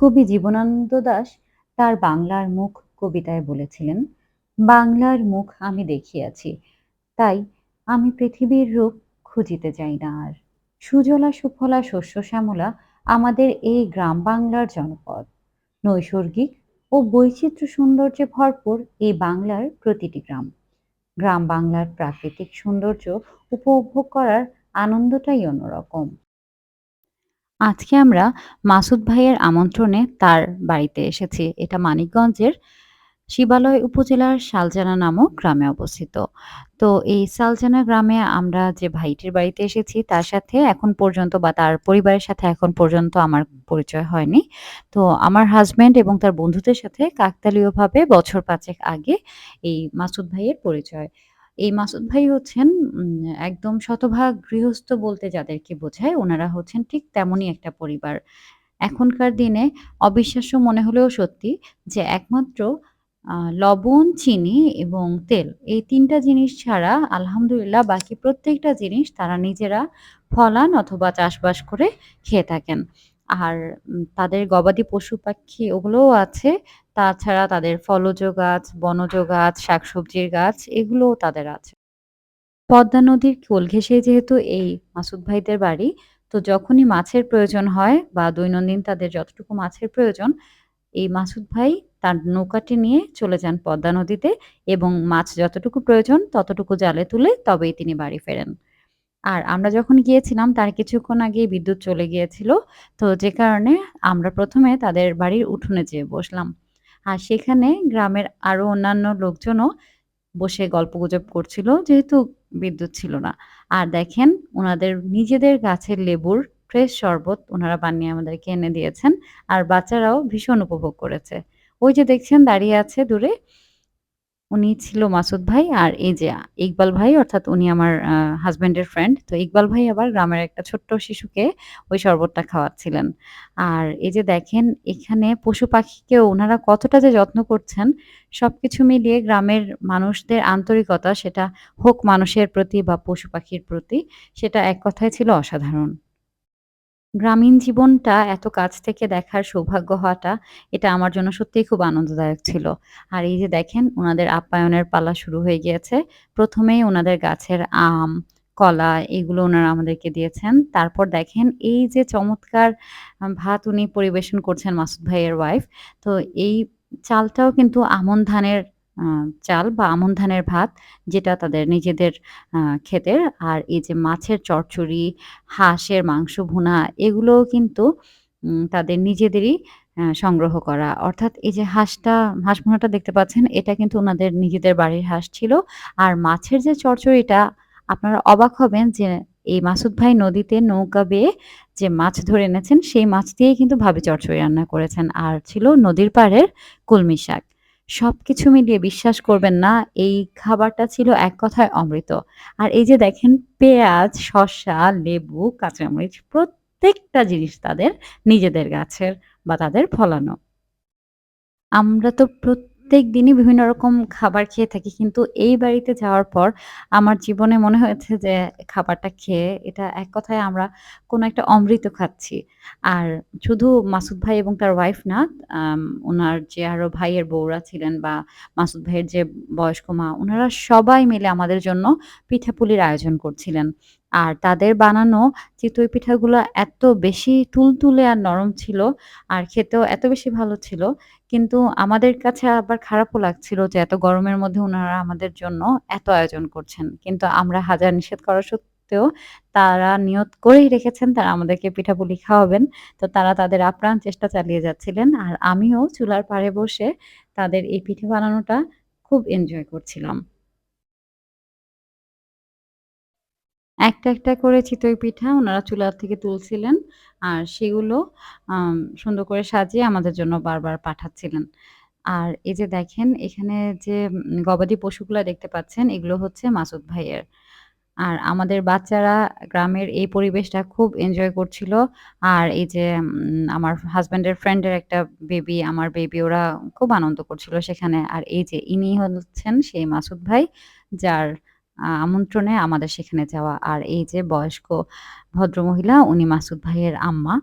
কবি জীবনানন্দ দাশ তার বাংলার মুখ কবিতায় বলেছিলেন, "বাংলার মুখ আমি দেখিয়াছি, তাই আমি পৃথিবীর রূপ খুঁজিতে যাই না আর। সুজলা সুফলা শস্য শ্যামলা আমাদের এই গ্রাম বাংলার জনপদ। নৈসর্গিক ও বৈচিত্র্য সৌন্দর্যে ভরপুর এই বাংলার প্রতিটি গ্রাম। গ্রাম বাংলার প্রাকৃতিক সৌন্দর্য উপভোগ করার আনন্দটাই অন্যরকম। আজকে আমরা মাসুদ ভাইয়ের আমন্ত্রণে তার বাড়িতে এসেছি। এটা মানিকগঞ্জের শিবালয় উপজেলার শালজানা নামক গ্রামে অবস্থিত। তো এই শালজানা গ্রামে আমরা যে ভাইটির বাড়িতে এসেছি, তার সাথে এখন পর্যন্ত বা তার পরিবারের সাথে এখন পর্যন্ত আমার পরিচয় হয়নি। তো আমার হাজব্যান্ড এবং তার বন্ধুদের সাথে কাকতালীয়ভাবে বছর পাঁচেক আগে এই মাসুদ ভাইয়ের পরিচয়। এই মাসুদ ভাই হচ্ছেন একদম শতভাগ গৃহস্থ বলতে যাদেরকে বোঝায়, ওনারা হচ্ছেন ঠিক তেমনই একটা পরিবার। এখনকার দিনে অবিশ্বাস্য মনে হলেও সত্যি যে একমাত্র লবণ, চিনি এবং তেল এই তিনটা জিনিস ছাড়া আলহামদুলিল্লাহ বাকি প্রত্যেকটা জিনিস তারা নিজেরা ফলান অথবা চাষবাস করে খেয়ে থাকেন। আর তাদের গবাদি পশু-পাখি ওগুলোও আছে। তাছাড়া তাদের ফলজ গাছ, বনজ গাছ, শাকসবজির গাছ এগুলোও তাদের আছে। পদ্মা নদীর কোল ঘেঁষেই যেহেতু এই মাসুদ ভাইদের বাড়ি, তো যখনই মাছের প্রয়োজন হয় বা দৈনন্দিন তাদের যতটুকু মাছের প্রয়োজন, এই মাসুদ ভাই তার নৌকাটি নিয়ে চলে যান পদ্মা নদীতে এবং মাছ যতটুকু প্রয়োজন ততটুকু জালে তুলে তবেই তিনি বাড়ি ফেরেন। আর আমরা যখন গিয়েছিলাম তার কিছুক্ষণ আগেই বিদ্যুৎ চলে গিয়েছিল। তো যে কারণে আমরা প্রথমে তাদের বাড়ির উঠোনে যেয়ে বসলাম। আর সেখানে গ্রামের আরও অন্যান্য লোকজনও বসে গল্পগুজব করছিল যেহেতু বিদ্যুৎ ছিল না। আর দেখেন ওনাদের নিজেদের গাছের লেবুর ফ্রেশ শরবত ওনারা বানিয়ে আমাদেরকে এনে দিয়েছেন। আর বাচ্চারাও ভীষণ উপভোগ করেছে। ওই যে দেখছেন দাঁড়িয়ে আছে দূরে, উনি ছিল মাসুদ ভাই আর এই যে ইকবাল ভাই অর্থাৎ উনি আমার হাজব্যান্ডের ফ্রেন্ড। তো ইকবাল ভাই আবার গ্রামের একটা ছোট্ট শিশুকে ওই শরবতটা খাওয়াচ্ছিলেন। আর এই যে দেখেন এখানে পশু-পাখিকেও ওনারা কতটা যে যত্ন করছেন, সব কিছু মিলিয়ে গ্রামের মানুষদের আন্তরিকতা সেটা হোক মানুষের প্রতি বা পশু-পাখির প্রতি, সেটা এক কথায় ছিল অসাধারণ। গ্রামীণ জীবনটা এত কাছ থেকে দেখার সৌভাগ্য হওয়াটা, এটা আমার জন্য সত্যিই খুব আনন্দদায়ক ছিল। আর এই যে দেখেন উনাদের আপ্যায়নের পালা শুরু হয়ে গিয়েছে। ১ম এই উনাদের গাছের আম, কলা এগুলো উনারা আমাদেরকে দিয়েছেন। তারপর দেখেন এই যে চমৎকার ভাত উনি পরিবেশন করছেন মাসুদ ভাইয়ের ওয়াইফ। তো এই চালটাও কিন্তু আমন ধানের চাল বা আমন ধানের ভাত যেটা তাদের নিজেদের ক্ষেতের। আর এই যে মাছের চচ্চড়ি, হাঁসের মাংস ভুনা এগুলোও কিন্তু তাদের নিজেদেরই সংগ্রহ করা। অর্থাৎ এই যে হাঁসটা হাঁস ভুনাটা দেখতে পাচ্ছেন এটা কিন্তু ওনাদের নিজেদের বাড়ির হাঁস ছিল। আর মাছের যে চচ্চড়িটা আপনারা অবাক হবেন যে এই মাসুদ ভাই নদীতে নৌকা বেয়ে যে মাছ ধরে এনেছেন সেই মাছ দিয়েই কিন্তু ভাবে চচ্চড়ি রান্না করেছেন। আর ছিল নদীর পাড়ের কলমি শাক। সবকিছু মিলিয়ে বিশ্বাস করবেন না এই খাবারটা ছিল এক কথায় অমৃত। আর এই যে দেখেন পেঁয়াজ, শসা, লেবু, কাঁচামরিচ প্রত্যেকটা জিনিস তাদের নিজেদের গাছের বা তাদের ফলানো। আমরা তো প্রত্যেক দিনই বিভিন্ন রকম খাবার খেয়ে থাকি। কিন্তু এই বাড়িতে যাওয়ার পর আমার জীবনে মনে হয়েছে যে খাবারটা খেয়ে এটা এক কথায় আমরা কোনো একটা অমৃত খাচ্ছি। আর শুধু মাসুদ ভাই এবং তার ওয়াইফ না, ওনার যে আরও ভাইয়ের বউরা ছিলেন বা মাসুদ ভাইয়ের যে বয়স্ক মা, ওনারা সবাই মিলে আমাদের জন্য পিঠাপুলির আয়োজন করছিলেন। আর তাদের বানানো চিতই পিঠাগুলা এত বেশি তুলতুলে আর নরম ছিল আর খেতেও এত বেশি ভালো ছিল। কিন্তু আমাদের কাছে আবার খারাপও লাগছিল যে এত গরমের মধ্যে উনারা আমাদের জন্য এত আয়োজন করছেন। কিন্তু আমরা হাজার নিষেধ করা সত্ত্বেও তারা নিয়ত করেই রেখেছেন, তারা আমাদেরকে পিঠাপুলি খাওয়াবেন। তো তারা তাদের আপ্রাণ চেষ্টা চালিয়ে যাচ্ছিলেন। আর আমিও চুলার পাড়ে বসে তাদের এই পিঠে বানানোটা খুব এনজয় করছিলাম। একটা, একটা করে চিতই পিঠা ওনারা চুলা থেকে তুলছিলেন। আর সেগুলো সুন্দর করে সাজিয়ে আমাদের জন্য বারবার পাঠাচ্ছিলেন। আর এই যে দেখেন এখানে যে গবাদি পশুগুলা দেখতে পাচ্ছেন এগুলো হচ্ছে মাসুদ ভাইয়ের। আর আমাদের বাচ্চারা গ্রামের এই পরিবেশটা খুব এনজয় করছিল। আর এই যে আমার হাজব্যান্ডের ফ্রেন্ডের একটা বেবি, আমার বেবি ওরা খুব আনন্দ করছিল সেখানে। আর এই যে ইনি হচ্ছেন সেই মাসুদ ভাই যার আমন্ত্রণে আমাদের সেখানে যাওয়া। আর এই যে বয়স্ক ভদ্রমহিলা, উনি মাসুদ ভাইয়ের আম্মা।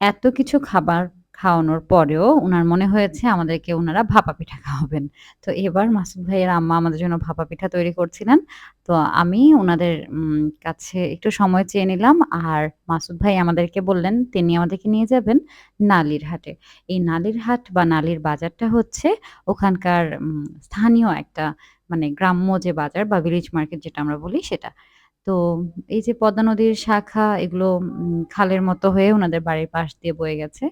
এত কিছু খাবার খাওয়ানোর পরেও উনার মনে হয়েছে আমাদেরকে উনারা ভাপা পিঠা খাওয়াবেন। তো এবার মাসুদ ভাইয়ের আম্মা আমাদের জন্য ভাপা পিঠা তৈরি করছিলেন। তো আমি উনাদের, উম, কাছে একটু সময় চেয়ে নিলাম। আর মাসুদ ভাই আমাদেরকে বললেন, তিনি আমাদেরকে নিয়ে যাবেন নালির হাটে। এই নালির হাট বা নালির বাজারটা হচ্ছে ওখানকার স্থানীয় একটা মানে গ্রাম্য যে বাজার বা ভিলেজ মার্কেট যেটা আমরা বলি সেটা। তো এই যে পদ্মা নদীর শাখা এগুলো খালের মতো হয়ে ওনাদের বাড়ির পাশ দিয়ে বয়ে গেছে।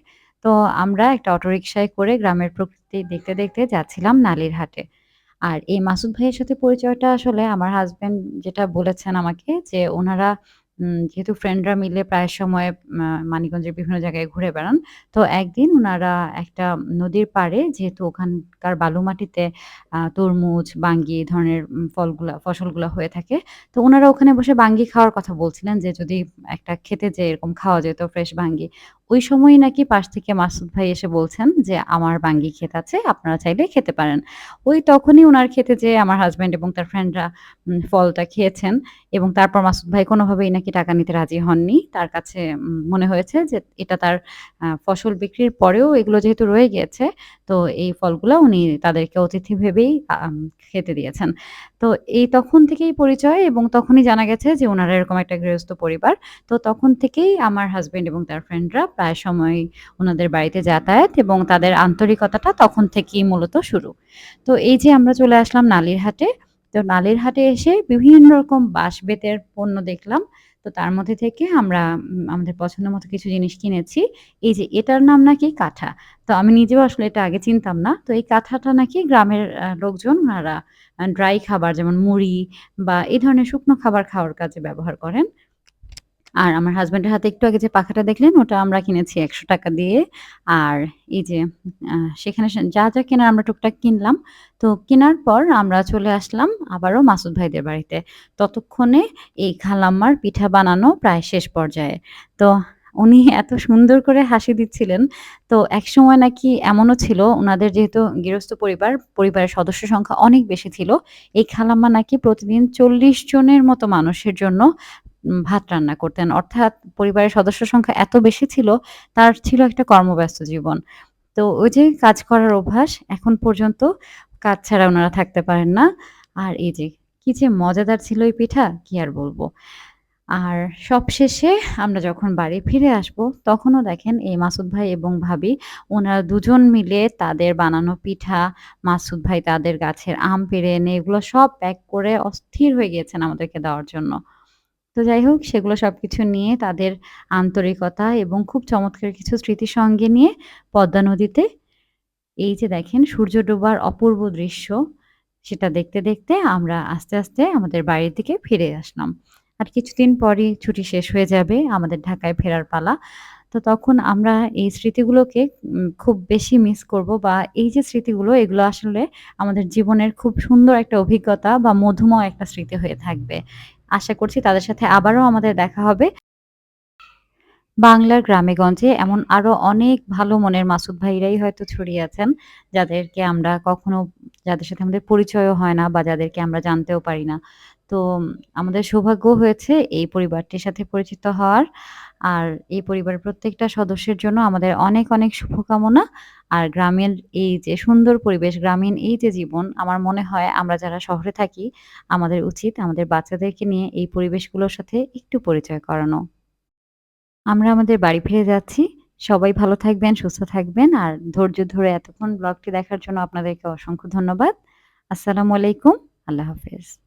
তো আমরা একটা অটোরিকশায় করে গ্রামের প্রকৃতি দেখতে, দেখতে যাচ্ছিলাম নালির হাটে। আর এই মাসুদ ভাইয়ের সাথে পরিচয়টা আসলে আমার হাসব্যান্ড যেটা বলেছেন আমাকে যে ওনারা যেহেতু ফ্রেন্ডরা মিলে প্রায় সময় মানিকগঞ্জের বিভিন্ন জায়গায় ঘুরে বেড়ান। তো একদিন ওনারা একটা নদীর পাড়ে যেহেতু ওখানকার বালু মাটিতে তরমুজ, বাঙ্গি ধরনের ফলগুলা ফসলগুলা হয়ে থাকে। তো ওনারা ওখানে বসে বাঙ্গি খাওয়ার কথা বলছিলেন যে যদি একটা খেতে যে এরকম খাওয়া যেত ফ্রেশ বাঙ্গি। ওই সময়ই নাকি পাশ থেকে মাসুদ ভাই এসে বলছেন যে, "আমার বাঙ্গি ক্ষেত আছে, আপনারা চাইলে খেতে পারেন।" ওই তখনই ওনার ক্ষেতে যেয়ে আমার হাজব্যান্ড এবং তার ফ্রেন্ডরা ফলটা খেয়েছেন এবং তারপর মাসুদ ভাই কোনোভাবেই নাকি টাকা নিতে রাজি হননি। তার কাছে মনে হয়েছে যে এটা তার ফসল বিক্রির পরেও এগুলো যেহেতু রয়ে গিয়েছে, তো এই ফলগুলো উনি তাদেরকে অতিথি ভেবেই খেতে দিয়েছেন। তো এই তখন থেকেই পরিচয় এবং তখনই জানা গেছে যে ওনারা এরকম একটা গৃহস্থ পরিবার। তো তখন থেকেই আমার হাজব্যান্ড এবং তার ফ্রেন্ডরা প্রায় সময় ওনাদের বাড়িতে যাতায়াত এবং তাদের আন্তরিকতাটা তখন থেকেই মূলত শুরু। তো এই যে আমরা চলে আসলাম নালির হাটে। তো নালির হাটে এসে বিভিন্ন রকম বাঁশ-বেতের পণ্য দেখলাম। তো তার মধ্যে থেকে আমরা আমাদের পছন্দ মতো কিছু জিনিস কিনেছি। এই যে এটার নাম নাকি কাঁঠা। তো আমি নিজেও আসলে এটা আগে চিনতাম না। তো এই কাঁঠাটা নাকি গ্রামের লোকজন ওনারা ড্রাই খাবার যেমন মুড়ি বা এই ধরনের শুকনো খাবার খাওয়ার কাজে ব্যবহার করেন। আর আমার হাজব্যান্ডের হাতে একটু আগে যে পাখাটা দেখলেন ওটা আমরা কিনেছি ৳১০০ দিয়ে। আর এই যে সেখানে যা, যা কেনার আমরা টুকটাক কিনলাম। তো কেনার পর আমরা চলে আসলাম আবারও মাসুদ ভাইদের বাড়িতে। ততক্ষণে এই খালাম্মার পিঠা বানানো প্রায় শেষ পর্যায়ে। তো উনি এত সুন্দর করে হাসি দিচ্ছিলেন। তো একসময় নাকি এমনও ছিল ওনাদের যেহেতু গৃহস্থ পরিবার, পরিবারের সদস্য সংখ্যা অনেক বেশি ছিল। এই খালাম্মা নাকি প্রতিদিন ৪০ জনের মতো মানুষের জন্য ভাত রান্না করতেন। অর্থাৎ পরিবারের সদস্য সংখ্যা এত বেশি ছিল, তার ছিল একটা কর্মব্যস্ত জীবন। তো ওই যে কাজ করার অভ্যাস, এখন পর্যন্ত কাজ ছাড়া ওনারা থাকতে পারেন না। আর এই যে কি যে মজাদার ছিল এই পিঠা, কি আর বলব আর সবশেষে আমরা যখন বাড়ি ফিরে আসব, তখনও দেখেন এই মাসুদ ভাই এবং ভাবি ওনারা দুজন মিলে তাদের বানানো পিঠা, মাসুদ ভাই তাদের গাছের আম পেড়ে এনে এগুলো সব প্যাক করে অস্থির হয়ে গিয়েছেন আমাদেরকে দেওয়ার জন্য। তো যাই হোক সেগুলো সব কিছু নিয়ে তাদের আন্তরিকতা এবং খুব চমৎকার কিছু স্মৃতি সঙ্গে নিয়ে পদ্মা নদীতে এই যে দেখেন সূর্য ডোবার অপূর্ব দৃশ্য, সেটা দেখতে, দেখতে আমরা আস্তে, আস্তে আমাদের বাড়ির দিকে ফিরে আসলাম। আর কিছুদিন পরই ছুটি শেষ হয়ে যাবে, আমাদের ঢাকায় ফেরার পালা। তো তখন আমরা এই স্মৃতিগুলোকে খুব বেশি মিস করব বা এই যে স্মৃতিগুলো এগুলো আসলে আমাদের জীবনের খুব সুন্দর একটা অভিজ্ঞতা বা মধুময় একটা স্মৃতি হয়ে থাকবে। আশা করছি তাদের সাথে আবারও আমাদের দেখা হবে। বাংলার গ্রামেগঞ্জে এমন আরও অনেক ভালো মনের মাসুদ ভাইরাই হয়তো ছড়িয়ে আছেন, যাদেরকে আমরা কখনো যাদের সাথে আমাদের পরিচয়ও হয় না বা যাদেরকে আমরা জানতেও পারি না। তো আমাদের সৌভাগ্য হয়েছে এই পরিবারটির সাথে পরিচিত হওয়ার। আর এই পরিবারের প্রত্যেকটা সদস্যের জন্য আমাদের অনেক, অনেক শুভকামনা। আর গ্রামের এই যে সুন্দর পরিবেশ, গ্রামীণ এই যে জীবন, আমার মনে হয় আমরা যারা শহরে থাকি, আমাদের উচিত আমাদের বাচ্চাদেরকে নিয়ে এই পরিবেশগুলোর সাথে একটু পরিচয় করানো। আমরা আমাদের বাড়ি ফিরে যাচ্ছি। সবাই ভালো থাকবেন, সুস্থ থাকবেন। আর ধৈর্য ধরে এতক্ষণ ব্লগটি দেখার জন্য আপনাদেরকে অসংখ্য ধন্যবাদ। আসসালামু আলাইকুম। আল্লাহ হাফেজ।